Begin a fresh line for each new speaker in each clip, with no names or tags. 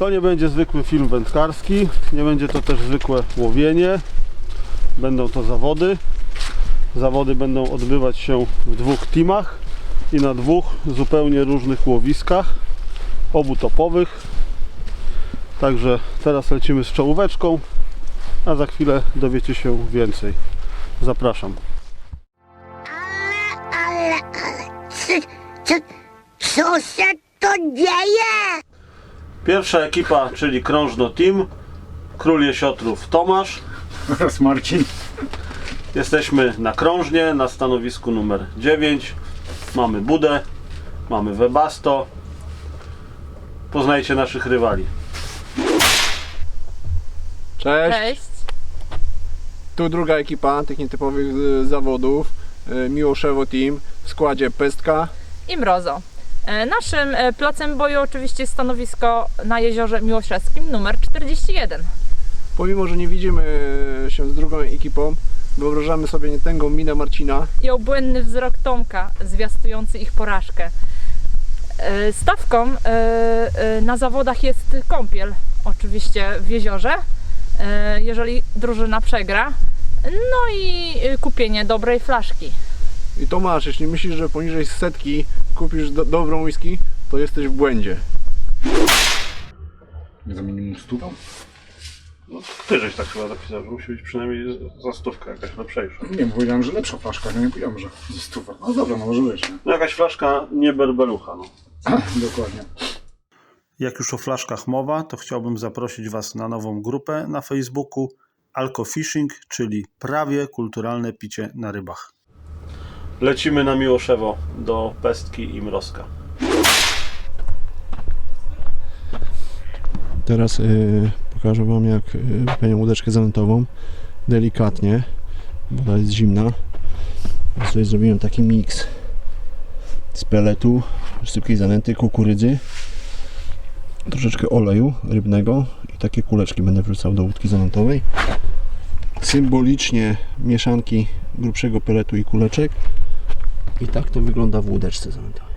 To nie będzie zwykły film wędkarski, nie będzie to też zwykłe łowienie. Będą to zawody. Zawody będą odbywać się w dwóch teamach i na dwóch zupełnie różnych łowiskach, obu topowych. Także teraz lecimy z czołóweczką, a za chwilę dowiecie się więcej. Zapraszam.
Ale, ale, ale, co, co, co się to dzieje?
Pierwsza ekipa, czyli Krążno Team, Król Jesiotrów Tomasz.
Oraz Marcin.
Jesteśmy na krążnie, na stanowisku numer 9. Mamy Budę, mamy Webasto. Poznajcie naszych rywali.
Cześć.
Cześć.
Tu druga ekipa tych nietypowych y, zawodów. Y, Miłoszewo Team w składzie Pestka.
I Mrozo. E, Naszym e, placem boju oczywiście stanowisko na jeziorze Miłoszewskim numer 41.
Pomimo, że nie widzimy y, się z drugą ekipą, wyobrażamy sobie nietęgą minę Marcina.
I obłędny wzrok Tomka zwiastujący ich porażkę. E, Stawką e, e, na zawodach jest kąpiel, oczywiście w jeziorze, e, jeżeli drużyna przegra. No i e, kupienie dobrej flaszki.
I Tomasz, jeśli myślisz, że poniżej setki kupisz do, dobrą whisky, to jesteś w błędzie.
Nie za minimum stówę?
No, ty żeś tak chyba napisał, że musi być przynajmniej za stówkę jakaś lepszejsza.
Nie, bo powiedziałem, że lepsza flaszka, no nie powiedziałem, że ze stówę. No dobra, no może być. nie?
No jakaś flaszka nie berbelucha. No.
Dokładnie.
Jak już o flaszkach mowa, to chciałbym zaprosić Was na nową grupę na Facebooku Alco Fishing, czyli prawie kulturalne picie na rybach. Lecimy na Miłoszewo do Pestki i Mrozka.
Teraz y, pokażę Wam jak y, wypełniam łódeczkę zanętową. Delikatnie, woda jest zimna. Tutaj zrobiłem taki miks z peletu, sztuki zanęty, kukurydzy troszeczkę oleju rybnego i takie kuleczki będę wrzucał do łódki zanętowej. Symbolicznie mieszanki grubszego peletu i kuleczek i tak to wygląda w łódeczce zanętowej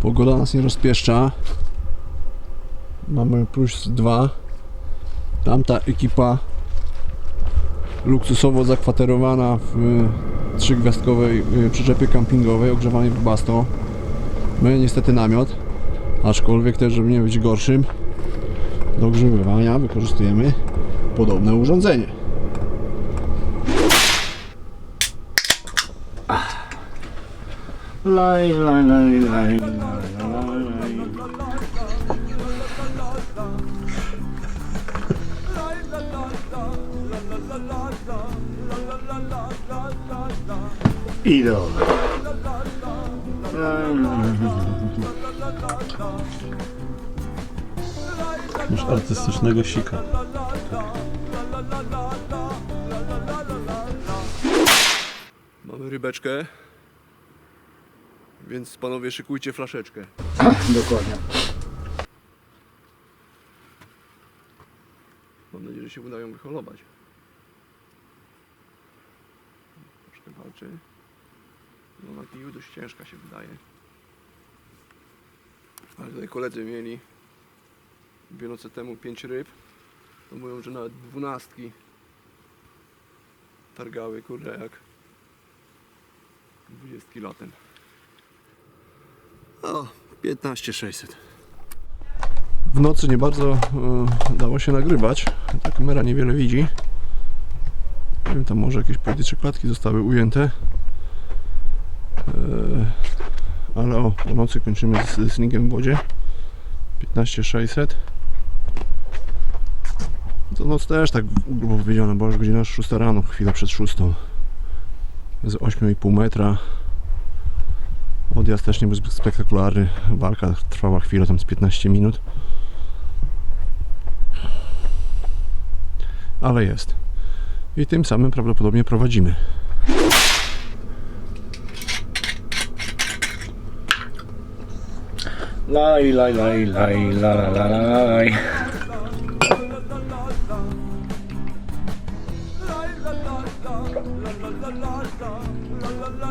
Pogoda nas nie rozpieszcza. Mamy plus 2. Tamta ekipa luksusowo zakwaterowana w y, trzygwiazdkowej y, przyczepie kampingowej ogrzewanej w basto. My niestety namiot, aczkolwiek też, żeby nie być gorszym, do ogrzewywania wykorzystujemy podobne urządzenie.
Laj, laj, laj, laj, laj, laj, Idol.
Masz artystycznego sika.
Mamy rybeczkę, więc panowie szykujcie flaszeczkę.
Dokładnie.
Mam nadzieję, że się uda ją wyholować. Troszkę walczy. No na kiju dość ciężka się wydaje. Ale tutaj koledzy mieli dwie noce temu pięć ryb. To mówią, że nawet dwunastki targały, kurde, jak dwudziestki latem. O, 15600. W nocy nie bardzo e, dało się nagrywać. Ta kamera niewiele widzi. Wiem, tam może jakieś pojedyncze klatki zostały ujęte. E, ale o, po nocy kończymy z, z w wodzie. 15600. To noc też tak grubo powiedziane, bo już godzina 6 rano, chwilę przed 6. Z 8,5 metra. Odjazd też nie był spektakularny. Walka trwała chwilę, tam z 15 minut. Ale jest i tym samym prawdopodobnie prowadzimy.
Laj, laj, laj, laj, laj, laj.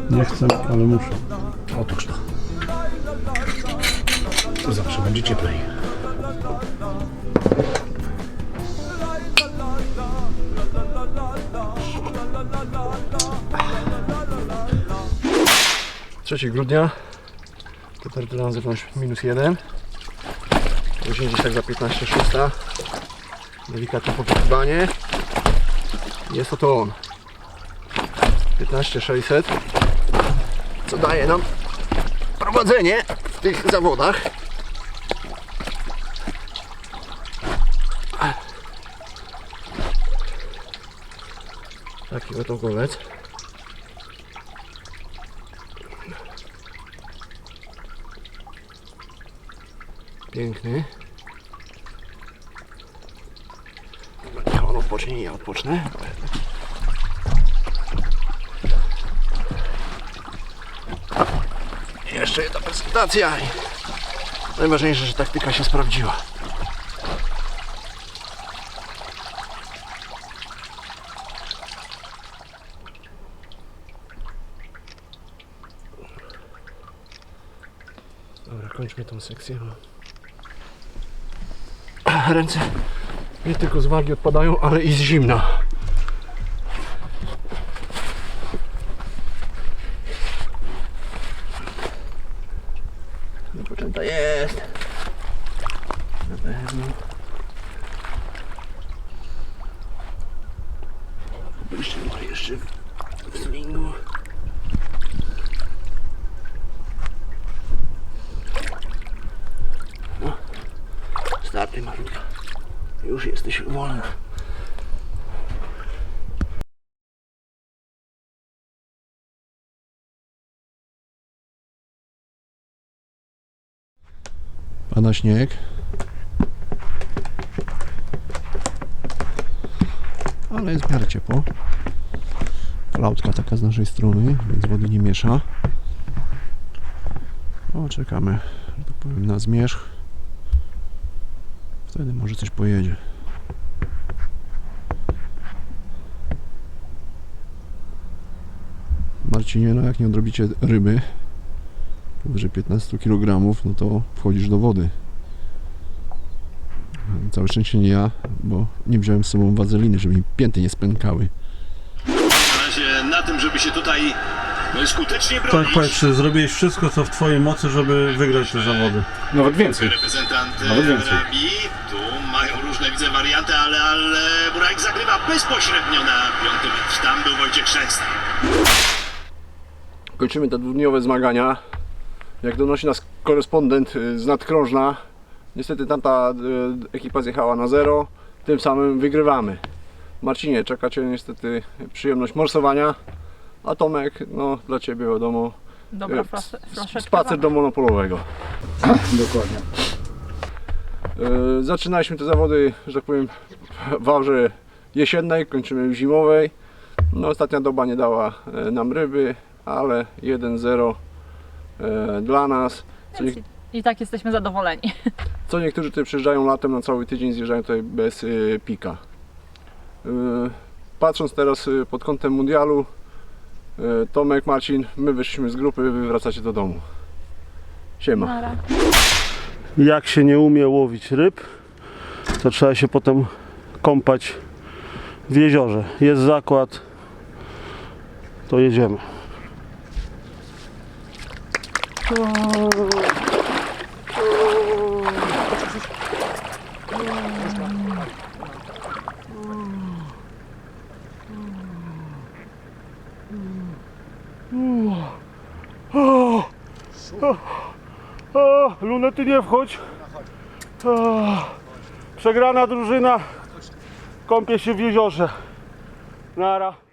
Nie chcę, ale muszę.
Otóż to. Zawsze będzie cieplej.
Trzeci grudnia. Temperatura na zewnątrz minus 1. Później gdzieś tak za 15 szósta. Delikatne popytywanie. Jest to to on. 15600. Co daje nam prowadzenie w tych zawodach. Taki oto golec. Piękny. On odpocznie i ja odpocznę. Jeszcze jedna prezentacja. Najważniejsze, że taktyka się sprawdziła. Dobra, kończmy tą sekcję. Ręce nie tylko z wagi odpadają, ale i z zimna. Wypoczęta jest. Na pewno. Jeszcze jeszcze w slingu. Wolna.
Pada śnieg. Ale jest w miarę ciepło. Lautka taka z naszej strony, więc wody nie miesza. O, czekamy, że tak powiem, na zmierzch. Wtedy może coś pojedzie. Marcinie, no jak nie odrobicie ryby, powyżej 15 kg, no to wchodzisz do wody. Całe szczęście nie ja, bo nie wziąłem z sobą wazeliny, żeby mi pięty nie spękały.
Na razie na tym, żeby się tutaj no, skutecznie
Tak,
bronić.
powiedz, czy zrobiłeś wszystko, co w Twojej mocy, żeby wygrać te zawody?
Nawet więcej.
Reprezentant
Nawet więcej.
Rabi. Tu mają różne, widzę, warianty, ale, ale Burajk zagrywa bezpośrednio na piąty metr. Tam był Wojciech Szęsny.
Kończymy te dwudniowe zmagania. Jak donosi nas korespondent y, z nadkrążna, niestety tamta y, ekipa zjechała na zero, tym samym wygrywamy. Marcinie, czeka Cię niestety przyjemność morsowania, a Tomek, no dla Ciebie wiadomo,
Dobra
y,
flaszeczka.
spacer do monopolowego.
Dokładnie.
Zaczynaliśmy te zawody, że tak powiem, w aurze jesiennej, kończymy w zimowej. No, ostatnia doba nie dała nam ryby, ale 1-0 e, dla nas. Co, nie,
Więc i, I tak jesteśmy zadowoleni.
co niektórzy tutaj przyjeżdżają latem na cały tydzień, zjeżdżają tutaj bez y, pika. Y, patrząc teraz pod kątem mundialu, y, Tomek, Marcin, my wyszliśmy z grupy, wy wracacie do domu. Siema.
Nara.
Jak się nie umie łowić ryb, to trzeba się potem kąpać w jeziorze. Jest zakład, to jedziemy. O, lunety nie wchodź. O, przegrana drużyna kąpie się w jeziorze. Nara.